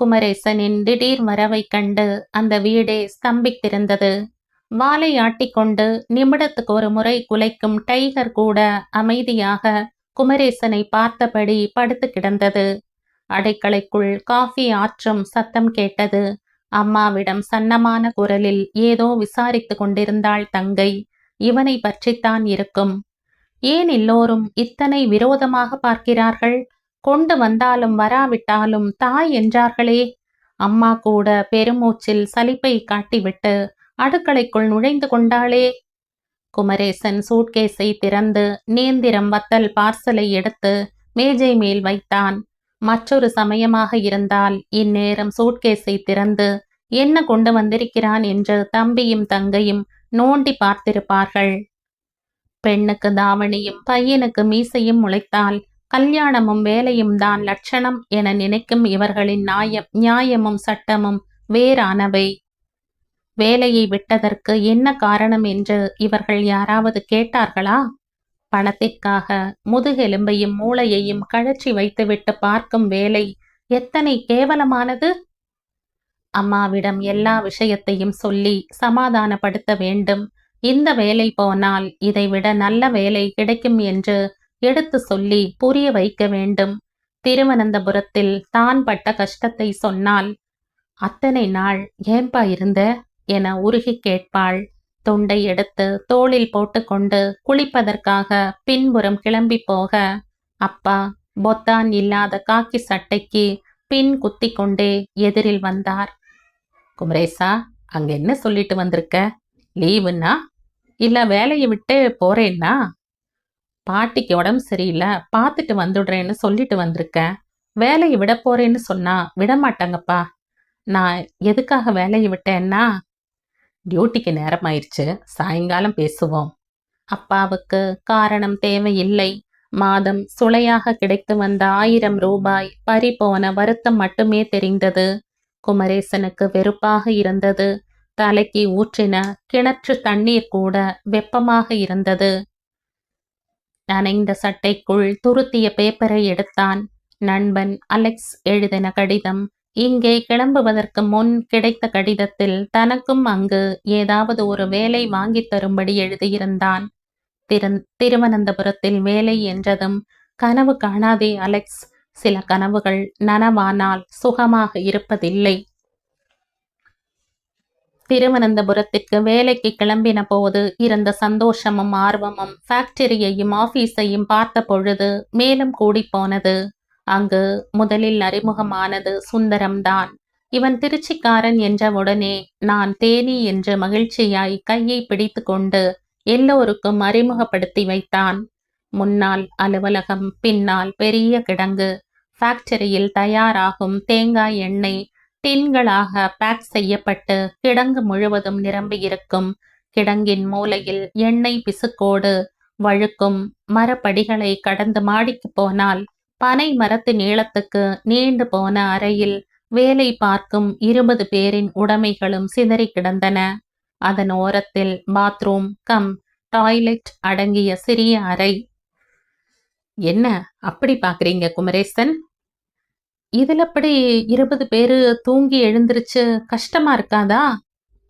குமரேசனின் திடீர் வரவை கண்டு அந்த வீடே ஸ்தம்பித்திருந்தது. வாலை ஆட்டிக்கொண்டு நிமிடத்துக்கு ஒரு முறை குலைக்கும் டைகர் கூட அமைதியாக குமரேசனை பார்த்தபடி படுத்து கிடந்தது. அடைக்கலைக்குள் காஃபி ஆற்றும் சத்தம் கேட்டது. அம்மாவிடம் சன்னமான குரலில் ஏதோ விசாரித்து கொண்டிருந்தாள் தங்கை. இவனை பற்றித்தான் இருக்கும். ஏன் எல்லோரும் இத்தனை விரோதமாக பார்க்கிறார்கள்? கொண்டு வந்தாலும் வராவிட்டாலும் தாய் என்றார்களே. அம்மா கூட பெருமூச்சில் சலிப்பை காட்டிவிட்டு அடுக்களைக்குள் நுழைந்து கொண்டாளே. குமரேசன் சூட்கேஸை திறந்து நேந்திரம் வத்தல் பார்சலை எடுத்து மேஜை மேல் வைத்தான். மற்றொரு சமயமாக இருந்தால் இந்நேரம் சூட்கேஸை திறந்து என்ன கொண்டு வந்திருக்கிறான் என்று தம்பியும் தங்கையும் நோண்டி பார்த்திருப்பார்கள். பெண்ணுக்கு தாவணியும் பையனுக்கு மீசையும் முளைத்தால் கல்யாணமும் வேலையும் தான் லட்சணம் என நினைக்கும் இவர்களின் நியாயம் நியாயமும் சட்டமும் வேறானவை. வேலையை விட்டதற்கு என்ன காரணம் என்று இவர்கள் யாராவது கேட்டார்களா? பணத்திற்காக முதுகெலும்பையும் மூளையையும் கழற்றி வைத்துவிட்டு பார்க்கும் வேலை எத்தனை கேவலமானது? அம்மாவிடம் எல்லா விஷயத்தையும் சொல்லி சமாதானப்படுத்த வேண்டும். இந்த வேலை போனால் இதைவிட நல்ல வேலை கிடைக்கும் என்று எடுத்து சொல்லி புரிய வைக்க வேண்டும். திருவனந்தபுரத்தில் தான் பட்ட கஷ்டத்தை சொன்னால் அத்தனை நாள் ஏன்பா இருந்த? என உருகி கேட்பாள். தொண்டை எடுத்து தோளில் போட்டுக்கொண்டு குளிப்பதற்காக பின்புறம் கிளம்பி போக அப்பா பொத்தான் இல்லாத காக்கி சட்டைக்கு பின் குத்தி கொண்டே எதிரில் வந்தார். குமரேசா அங்க என்ன சொல்லிட்டு வந்திருக்க? லீவுன்னா இல்ல வேலையை விட்டு போறேன்னா? பாட்டிக்கு உடம்பு சரியில்லை பார்த்துட்டு வந்துடுறேன்னு சொல்லிட்டு வந்திருக்கேன் வேலையை விட போறேன்னு சொன்னா விட மாட்டாங்கப்பா நான் எதுக்காக வேலையை விட்டேன்னா டியூட்டிக்கு நேரம் ஆயிடுச்சு சாயங்காலம் பேசுவோம். அப்பாவுக்கு காரணம் தேவையில்லை. மாதம் சுளையாக கிடைத்து வந்த ஆயிரம் ரூபாய் பறி போன வருத்தம் மட்டுமே தெரிந்தது. குமரேசனுக்கு வெறுப்பாக இருந்தது. தலைக்கு ஊற்றின கிணற்று தண்ணீர் கூட வெப்பமாக இருந்தது. நனைந்த சட்டைக்குள் துருத்திய பேப்பரை எடுத்தான். நண்பன் அலெக்ஸ் எழுதின கடிதம். இங்கே கிளம்புவதற்கு முன் கிடைத்த கடிதத்தில் தனக்கும் அங்கு ஏதாவது ஒரு வேலை வாங்கித் தரும்படி எழுதியிருந்தான். திரு திருவனந்தபுரத்தில் வேலை என்றதும் கனவு காணாதே அலெக்ஸ் சில கனவுகள் நனவானால் சுகமாக இருப்பதில்லை. திருவனந்தபுரத்திற்கு வேலைக்கு கிளம்பின போது இருந்த சந்தோஷமும் ஆர்வமும் ஃபேக்டரியையும் ஆபீஸையும் பார்த்த பொழுது மேலும் கூடிப்போனது அங்கு முதலில் அறிமுகமானது சுந்தரம்தான். இவன் திருச்சிக்காரன் என்றவுடனே நான் தேனி என்று மகிழ்ச்சியாய் கையை பிடித்து கொண்டு எல்லோருக்கும் அறிமுகப்படுத்தி வைத்தான். முன்னால் அலுவலகம் பின்னால் பெரிய கிடங்கு. ஃபேக்டரியில் தயாராகும் தேங்காய் எண்ணெய் டின்களாக பேக் செய்யப்பட்டு கிடங்கு முழுவதும் நிரம்பியிருக்கும் கிடங்கின் மூலையில் எண்ணெய் பிசுக்கோடு வழுக்கும் மரப்படிகளை கடந்து மாடிக்கு போனால் பனை மரத்து நீளத்துக்கு நீண்டு போன அறையில் வேலை பார்க்கும் இருபது பேரின் உடைமைகளும் சிதறி கிடந்தன. அதன் ஓரத்தில் பாத்ரூம் கம் டாய்லெட் அடங்கிய சிறிய அறை. என்ன? அப்படி பாக்குறீங்க குமரேசன்? இதுல அப்படி இருபது பேரு தூங்கி எழுந்திருச்சு கஷ்டமா இருக்காதா?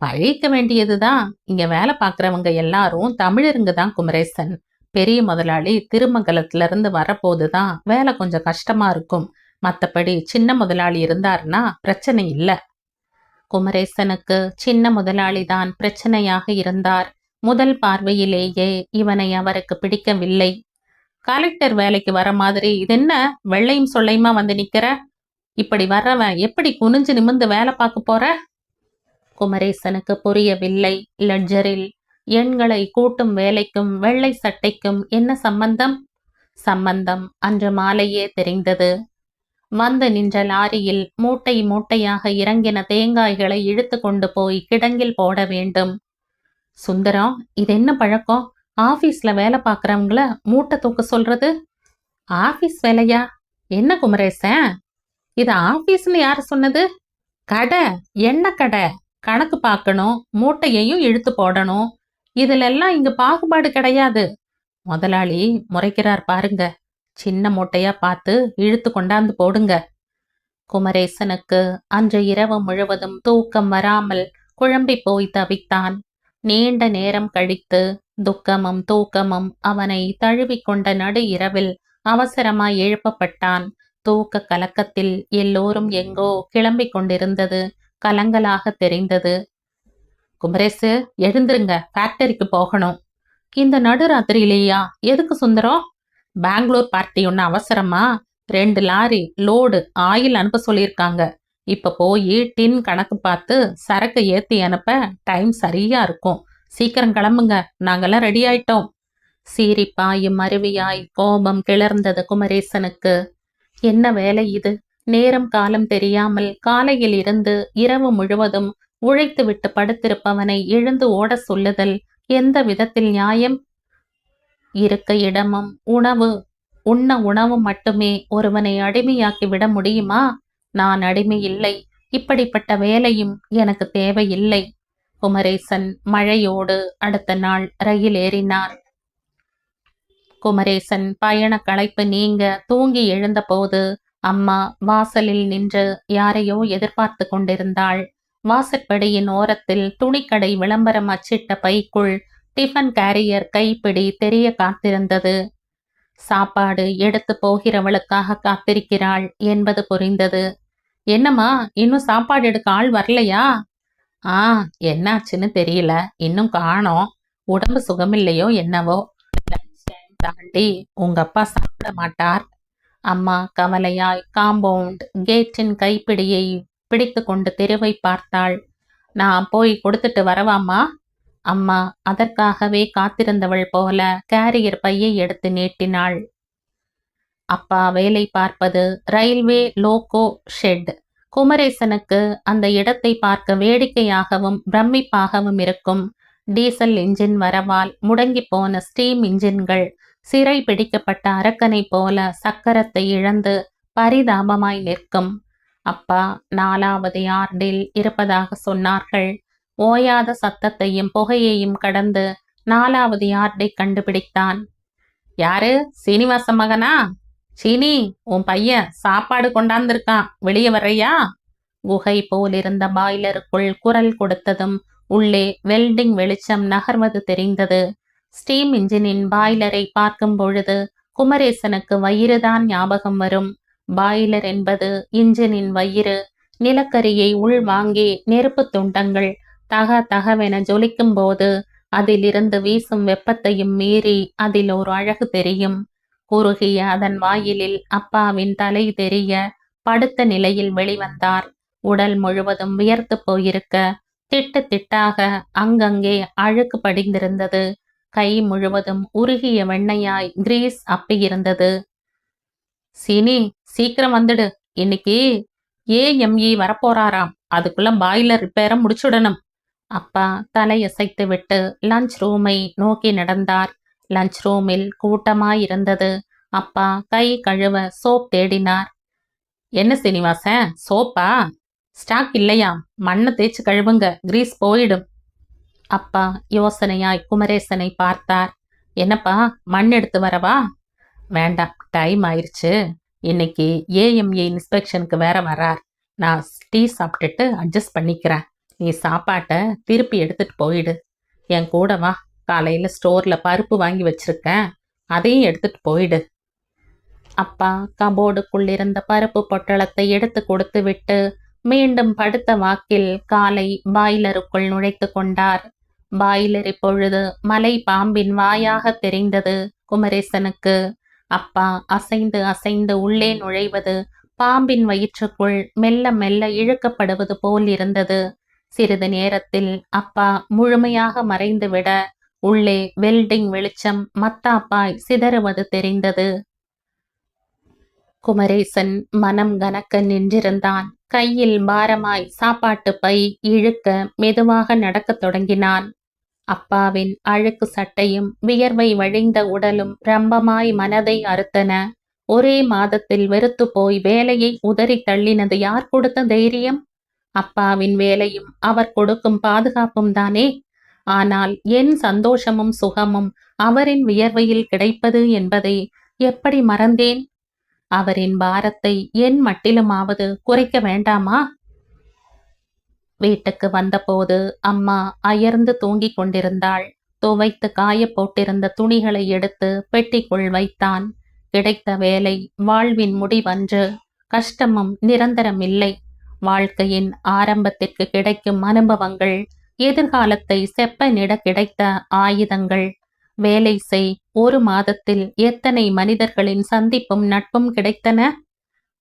பழிக்க வேண்டியதுதான் இங்க வேலை பார்க்குறவங்க எல்லாரும் தமிழருங்க தான் குமரேசன். பெரிய முதலாளி திருமங்கலத்துல இருந்து வரப்போதுதான் வேலை கொஞ்சம் கஷ்டமா இருக்கும். மற்றபடி சின்ன முதலாளி இருந்தாருன்னா பிரச்சனை இல்லை. குமரேசனுக்கு சின்ன முதலாளி தான் பிரச்சனையாக இருந்தார். முதல் பார்வையிலேயே இவனை அவருக்கு பிடிக்கவில்லை. கலெக்டர் வேலைக்கு வர மாதிரி இது என்ன? வெள்ளையும் சொல்லையுமா வந்து நிக்கிற? இப்படி வர்றவன் எப்படி குனிஞ்சு நிமிந்து வேலை பார்க்க போற? குமரேசனுக்கு புரியவில்லை. லெட்ஜரில் எண்களை கூட்டும் வேலைக்கும் வெள்ளை சட்டைக்கும் என்ன சம்பந்தம்? சம்பந்தம் அன்று மாலையே தெரிந்தது. வந்து நின்ற லாரியில் மூட்டை மூட்டையாக இறங்கின தேங்காய்களை இழுத்து கொண்டு போய் கிடங்கில் போட வேண்டும். சுந்தரம் இது என்ன பழக்கம்? ஆபீஸ்ல வேலை பார்க்குறவங்கள மூட்டை தூக்க சொல்றது? ஆபீஸ் வேலையா? என்ன குமரேசன்? இது ஆபீஸ்னு யார் சொன்னது? கடை என்ன கடை? கணக்கு பார்க்கணும் மூட்டையையும் இழுத்து போடணும். இதுல எல்லாம் இங்க பாகுபாடு கிடையாது. முதலாளி முறைக்கிறார் பாருங்க. சின்ன மூட்டையா பார்த்து இழுத்து கொண்டாந்து போடுங்க. குமரேசனுக்கு அன்று இரவு முழுவதும் தூக்கம் வராமல் குழம்பி போய் தவித்தான். நீண்ட நேரம் கழித்து துக்கமும் தூக்கமும் அவனை தழுவிக்கொண்ட நடு இரவில் அவசரமாய் எழுப்பப்பட்டான். தூக்க கலக்கத்தில் எல்லோரும் எங்கோ கிளம்பிக் கொண்டிருந்தது. கலங்கலாக தெரிந்தது. குமரேசு எழுந்துருங்க. ஃபேக்டரிக்கு போகணும். இந்த நடுராத்திரியிலேயா எதுக்கு சுந்தரம்? பெங்களூர் பார்ட்டி ஒன்று அவசரமா? ரெண்டு லாரி லோடு ஆயில் அனுப்ப சொல்லியிருக்காங்க. இப்ப போய் டின் கணக்கு பார்த்து சரக்கு ஏத்தி அனுப்ப டைம் சரியா இருக்கும். சீக்கிரம் கிளம்புங்க. நாங்கெல்லாம் ரெடி ஆயிட்டோம். சீரிப்பாயும் அருவியாய் கோபம் கிளர்ந்தது குமரேசனுக்கு. என்ன வேலை இது? நேரம் காலம் தெரியாமல் காலையில் இருந்து இரவு முழுவதும் உழைத்து விட்டு படுத்திருப்பவனை எழுந்து ஓட சொல்லுதல் எந்த விதத்தில் நியாயம்? இருக்க இடமும் உணவு உண்ண உணவு மட்டுமே ஒருவனை அடிமையாக்கி விட முடியுமா? நான் அடிமை இல்லை. இப்படிப்பட்ட வேலையும் எனக்கு தேவையில்லை. குமரேசன் மழையோடு அடுத்த நாள் ரயில் ஏறினார். குமரேசன் பயண களைப்பு நீங்க தூங்கி எழுந்தபோது அம்மா வாசலில் நின்று யாரையோ எதிர்பார்த்து கொண்டிருந்தாள். வாசற்படியின் ஓரத்தில் துணிக்கடை விளம்பரம் அச்சிட்ட பைக்குள் டிஃபன் கேரியர் கைப்பிடி தெரிய காத்திருந்தது. சாப்பாடு எடுத்து போகிறவளுக்காக காத்திருக்கிறாள் என்பது புரிந்தது. என்னம்மா இன்னும் சாப்பாடு எடுக்க ஆள் வரலையா? ஆ என்னாச்சுன்னு தெரியல. இன்னும் காணோம். உடம்பு சுகமில்லையோ என்னவோ. லஞ்ச் டைம் தாண்டி உங்க அப்பா சாப்பிட மாட்டார். அம்மா கவலையாய் காம்பவுண்ட் கேட்டின் கைப்பிடியை பிடித்து கொண்டு தெருவை பார்த்தாள். நான் போய் கொடுத்துட்டு வரவாம்மா? அம்மா அதற்காகவே காத்திருந்தவள் போல கேரியர் பையை எடுத்து நீட்டினாள். அப்பா வேலை பார்ப்பது ரயில்வே லோகோ ஷெட். குமரேசனுக்கு அந்த இடத்தை பார்க்க வேடிக்கையாகவும் பிரமிப்பாகவும் இருக்கும். டீசல் இன்ஜின் வரவால் முடங்கி போன ஸ்டீம் இன்ஜின்கள் சிறை பிடிக்கப்பட்ட அரக்கனை போல சக்கரத்தை இழந்து பரிதாபமாய் நிற்கும். அப்பா நாலாவது யார்டில் இருப்பதாக சொன்னார்கள். ஓயாத சத்தத்தையும் புகையையும் கடந்து நாலாவது யார்டை கண்டுபிடித்தான். யாரு? சீனிவாச மகனா? சீனி உன் பையன் சாப்பாடு கொண்டாந்திருக்கான். வெளியே வரையா குகை போலிருந்த பாய்லருக்குள் குரல் கொடுத்ததும் உள்ளே வெல்டிங் வெளிச்சம் நகர்வது தெரிந்தது. ஸ்டீம் இன்ஜினின் பாய்லரை பார்க்கும் பொழுது குமரேசனுக்கு வயிறுதான் ஞாபகம் வரும். பாய்லர் என்பது இன்ஜினின் வயிறு. நிலக்கரியை உள்வாங்கி நெருப்பு துண்டங்கள் தக தகவென ஜொலிக்கும் போது அதிலிருந்து வீசும் வெப்பத்தையும் மீறி அதில் ஒரு அழகு தெரியும். குறுகிய அதன் வாயிலில் அப்பாவின் தலை தெரிய படுத்த நிலையில் வெளிவந்தார். உடல் முழுவதும் வியர்த்து போயிருக்க திட்டு திட்டாக அங்கங்கே அழுக்கு படிந்திருந்தது. கை முழுவதும் உருகிய வெண்ணையாய் கிரீஸ் அப்பியிருந்தது. சினி சீக்கிரம் வந்துடு. இன்னைக்கு ஏஎம்இ வரப்போறாராம். அதுக்குள்ள பாய்லர் ரிப்பேரை முடிச்சுடணும். அப்பா தலையசைத்து விட்டு லஞ்ச் ரூமை நோக்கி நடந்தார். லஞ்ச் ரூமில் கூட்டமாயிருந்தது. அப்பா கை கழுவ சோப் தேடினார். என்ன சீனிவாசன் சோப்பா? ஸ்டாக் இல்லையா? மண்ணை தேய்ச்சி கழுவுங்க கிரீஸ் போயிடும். அப்பா யோசனையாய் குமரேசனை பார்த்தார். என்னப்பா மண் எடுத்து வரவா? வேண்டாம் டைம் ஆயிடுச்சு இன்னைக்கு ஏஎம்ஏ இன்ஸ்பெக்ஷனுக்கு வேற வரார். நான் டீ சாப்பிட்டுட்டு அட்ஜஸ்ட் பண்ணிக்கிறேன். நீ சாப்பாட்டை திருப்பி எடுத்துட்டு போயிடு. என் கூட வா. காலையில் ஸ்டோரில் பருப்பு வாங்கி வச்சிருக்கேன். அதையும் எடுத்துட்டு போயிடு. அப்பா கபோர்டுக்குள்ளிருந்த பருப்பு பொட்டளத்தை எடுத்து கொடுத்து விட்டு மீண்டும் படுத்த வாக்கில் காலை பாய்லருக்குள் நுழைத்து கொண்டார். பாய்லர் இப்பொழுது மலை பாம்பின் வாயாக தெரிந்தது குமரேசனுக்கு. அப்பா அசைந்து அசைந்து உள்ளே நுழைவது பாம்பின் வயிற்றுக்குள் மெல்ல மெல்ல இழுக்கப்படுவது போல் இருந்தது. சிறிது நேரத்தில் அப்பா முழுமையாக மறைந்துவிட உள்ளே வெல்டிங் வெளிச்சம் மத்தாப்பாய் சிதறுவது தெரிந்தது. குமரேசன் மனம் கனக்க நின்றிருந்தான். கையில் பாரமாய் சாப்பாட்டு பை இழுக்க மெதுவாக நடக்கத் தொடங்கினான். அப்பாவின் அழுக்கு சட்டையும் வியர்வை வழிந்த உடலும் ரம்பமாய் மனதை அறுத்தன. ஒரே மாதத்தில் வெறுத்து போய் வேலையை உதறி தள்ளினது யார் கொடுத்த தைரியம்? அப்பாவின் வேலையும் அவர் கொடுக்கும் பாதுகாப்பும் தானே? ஆனால் என் சந்தோஷமும் சுகமும் அவரின் வியர்வையில் கிடைப்பது என்பதை எப்படி மறந்தேன்? அவரின் பாரத்தை என் மட்டிலுமாவது குறைக்க வேண்டாமா? வீட்டுக்கு வந்தபோது அம்மா அயர்ந்து தூங்கிக் கொண்டிருந்தாள். துவைத்து காய போட்டிருந்த துணிகளை எடுத்து பெட்டிக்குள் வைத்தான். கிடைத்த வேலை வாழ்வின் முடிவன்று. கஷ்டமும் நிரந்தரமில்லை. வாழ்க்கையின் ஆரம்பத்திற்கு கிடைக்கும் அனுபவங்கள் எதிர்காலத்தை செப்பனிட கிடைத்த ஆயுதங்கள். வேலை செய். ஒரு மாதத்தில் எத்தனை மனிதர்களின் சந்திப்பும் நட்பும் கிடைத்தன?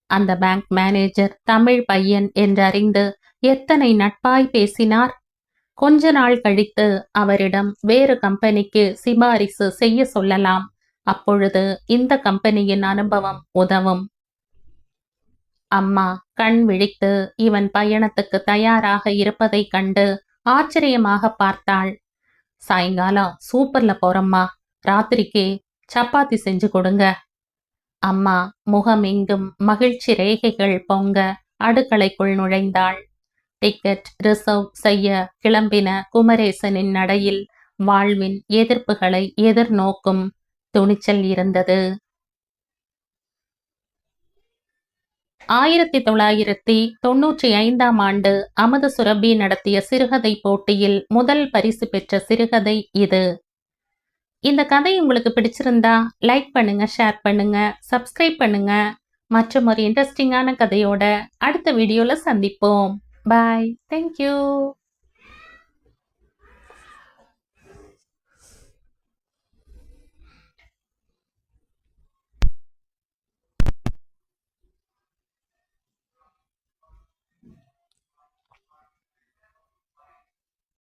அந்த பேங்க் மேனேஜர் தமிழ் பையன் என்றறிந்து எத்தனை நட்பாய் பேசினார்? கொஞ்ச நாள் கழித்து அவரிடம் வேறு கம்பெனிக்கு சிபாரிசு செய்ய சொல்லலாம். அப்பொழுது இந்த கம்பெனியின் அனுபவம் உதவும். அம்மா கண் விழித்து இவன் பயணத்துக்கு தயாராக இருப்பதைக் கண்டு ஆச்சரியமாக பார்த்தாள். சாயங்காலம் சூப்பர்ல போறம்மா. ராத்திரிக்கு சப்பாத்தி செஞ்சு கொடுங்க. அம்மா முகம் எங்கும் மகிழ்ச்சி ரேகைகள் பொங்க அடுக்களைக்குள் நுழைந்தாள். டிக்கெட் ரிசர்வ் செய்ய கிளம்பின குமரேசனின் நடையில் வாழ்வின் எதிர்ப்புகளை எதிர்நோக்கும் துணிச்சல் இருந்தது. ஆயிரத்தி தொள்ளாயிரத்தி தொன்னூற்றி ஐந்தாம் ஆண்டு அமது சுரபி நடத்திய சிறுகதை போட்டியில் முதல் பரிசு பெற்ற சிறுகதை இது. இந்த கதை உங்களுக்கு பிடிச்சிருந்தா லைக் பண்ணுங்க ஷேர் பண்ணுங்க சப்ஸ்கிரைப் பண்ணுங்க. மற்றும் ஒரு இன்ட்ரெஸ்டிங்கான கதையோட அடுத்த வீடியோல சந்திப்போம். பாய். Thank you.